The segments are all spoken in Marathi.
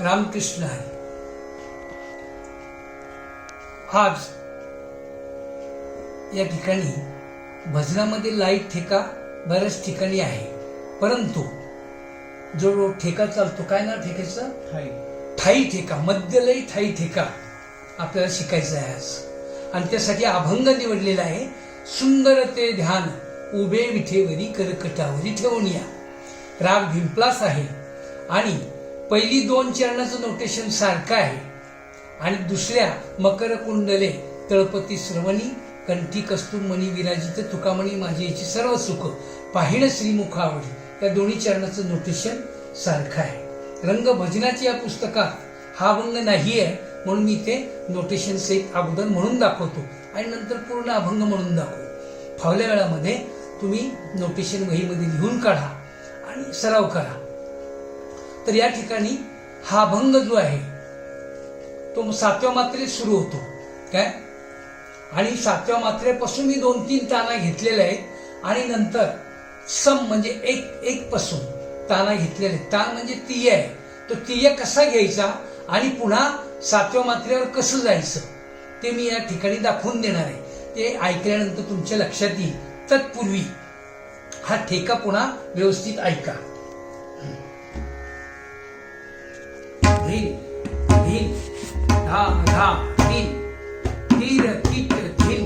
रामकृष्ण हरी आज या ठिकाणी भजनामध्ये लाइट ठेका बऱ्याच ठिकाणी आहे. परंतु जो ठेका चालतो काय ना ठेक्याचं ठाई ठेका मध्यलयी ठाई ठेका आपल्याला शिकायचं आहे आज. आणि त्यासाठी अभंग निवडलेला आहे. सुंदर ते ध्यान उभे विठेवरी करकटावरी ठेवून या. राग भिंपलास आहे. आणि पहिली दोन चरणाचं नोटेशन सारखं आहे. आणि दुसऱ्या मकर कुंडले तळपती श्रवणी कंठी कस्तुमणी विराजित तुकामणी माझी याची सर्व सुख पाहिणं श्रीमुख आवडी. या दोन्ही चरणाचं नोटेशन सारखं आहे. रंग भजनाची या पुस्तकात हा अभंग नाही आहे म्हणून मी ते नोटेशन सहित अगोदर म्हणून दाखवतो. आणि नंतर पूर्ण अभंग म्हणून दाखवतो. फावल्या वेळामध्ये तुम्ही नोटेशन वहीमध्ये लिहून काढा आणि सराव करा. तर या ठिकाणी हा अभंग जो आहे तो सातव्या मात्रेत सुरू होतो. काय? आणि सातव्या मात्रेपासून मी दोन तीन ताना घेतलेल्या आहेत आणि नंतर सम म्हणजे एक एक पासून ताना घेतलेले आहेत. तान म्हणजे तीय आहे. तो तीय कसा घ्यायचा आणि पुन्हा सातव्या मात्रेवर कसं जायचं ते मी या ठिकाणी दाखवून देणार आहे. ते ऐकल्यानंतर तुमच्या लक्षात येईल. तत्पूर्वी हा ठेका पुन्हा व्यवस्थित ऐका. धिन धिन धा धा धिन धीर किट धिन.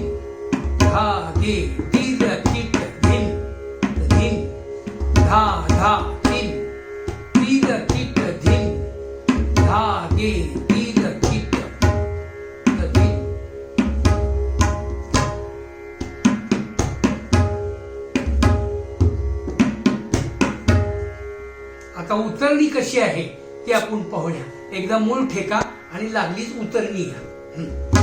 धा गे धीर किट धिन धिन. धा धा धिन धीर किट धिन. धा गे धीर किट धिन. आता उतरणी कशी आहे? ते आपण पाहूया. एकदा मूळ ठेका आणि लागलीच उतरणी या.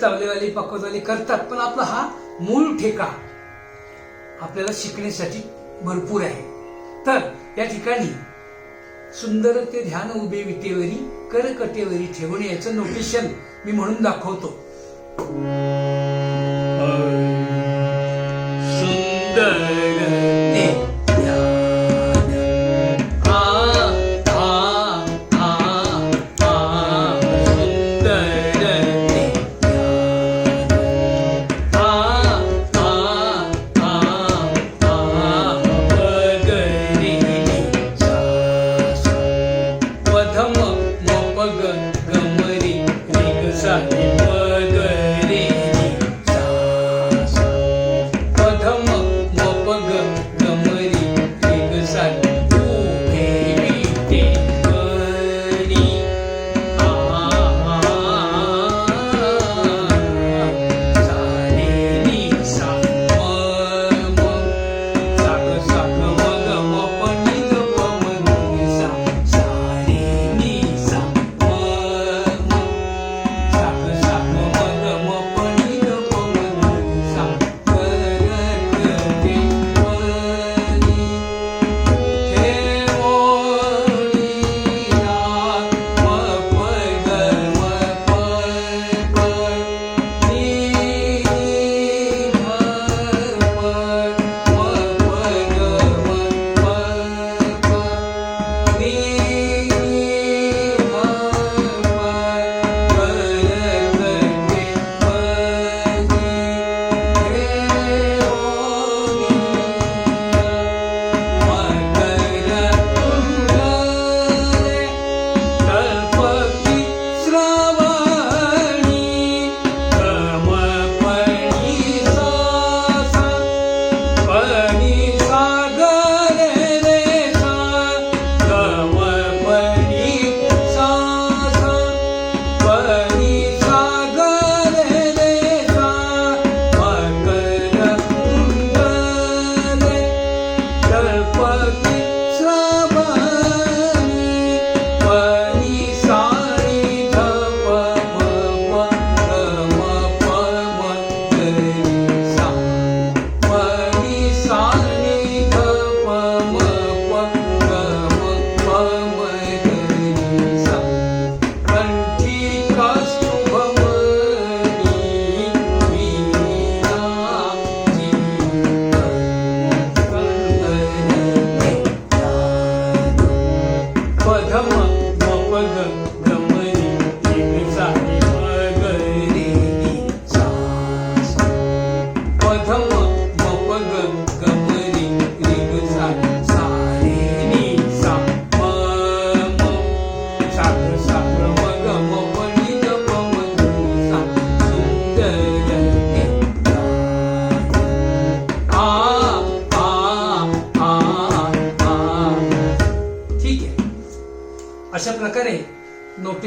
चावलेवाली पकवतवाली करतात पण आपला हा मूळ ठेका आपल्याला शिकण्यासाठी भरपूर आहे. तर या ठिकाणी सुंदर ते ध्यान उभे विटेवरी करकटेवरी ठेवणे याचं नोटेशन मी म्हणून दाखवतो.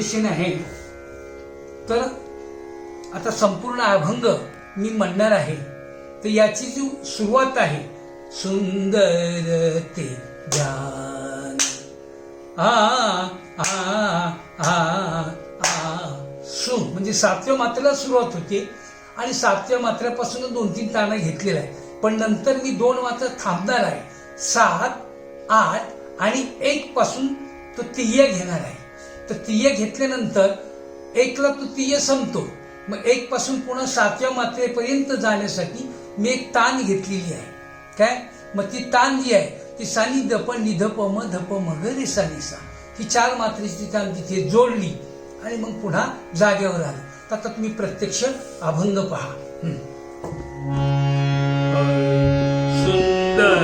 नोटेशन आहे. तर आता संपूर्ण अभंग मी म्हणणार आहे. तर याची जी सुरुवात आहे सुंदर ते ज्ञान आ आ आ आ सु म्हणजे सातव्या मात्रेला सुरुवात होते. आणि सातव्या मात्र्यापासून दोन तीन ताणं घेतलेलं आहे. पण नंतर मी दोन मात्र थांबणार आहे. सात आठ आणि एक पासून तो तिय्या घेणार आहे. तर तिय्या घेतल्यानंतर एकला तो तिय्या संपतो. मग एक पासून पुन्हा सातव्या मात्रेपर्यंत जाण्यासाठी मी एक ताण घेतलेली आहे. काय? मग ती ताण जी आहे ती सानी दप निधप म धप मग रे निसा ही चार मात्रेची ताण तिथे जोडली आणि मग पुन्हा जागेवर आलं. तर आता तुम्ही प्रत्यक्ष अभंग पहा. सुंदर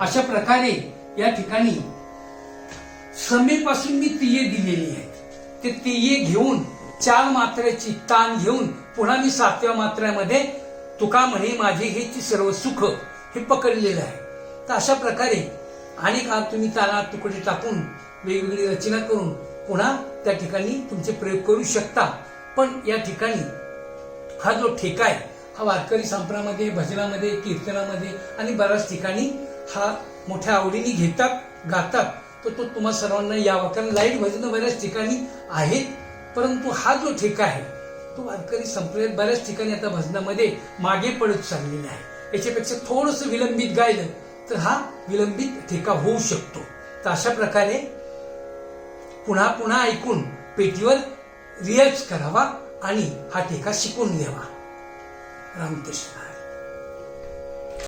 अशा प्रकारे या ठिकाणी समेपासून मी तिये दिलेली आहेत. ते तिये घेऊन चार मात्रेची ताण घेऊन पुन्हा मी सातव्या मात्र्यामध्ये तुका म्हणे माझे हे सर्व सुख हे पकडलेलं आहे. तर अशा प्रकारे अनेक आ- तुम्ही ताना तुकडे टाकून वेगवेगळी रचना करून पुन्हा त्या ठिकाणी तुमचे प्रयोग करू शकता. पण या ठिकाणी हा जो ठेका आहे हा वारकरी संप्रामध्ये भजनामध्ये कीर्तनामध्ये आणि बऱ्याच ठिकाणी हा मोठ्या आवडीने घेतात गातात. तर तो तुम्हा सर्वांना यावा कारण लाइट भजनं बऱ्याच ठिकाणी आहेत परंतु हा जो ठेका आहे तो वारकरी संप्रदायात बऱ्याच ठिकाणी आता भजनामध्ये मागे पडत चाललेला आहे. याच्यापेक्षा थोडंसं विलंबित गायलं तर हा विलंबित ठेका होऊ शकतो. तर अशा प्रकारे पुन्हा पुन्हा ऐकून पेटीवर रियाज करावा आणि हा ठेका शिकून घ्यावा. रामकृष्ण.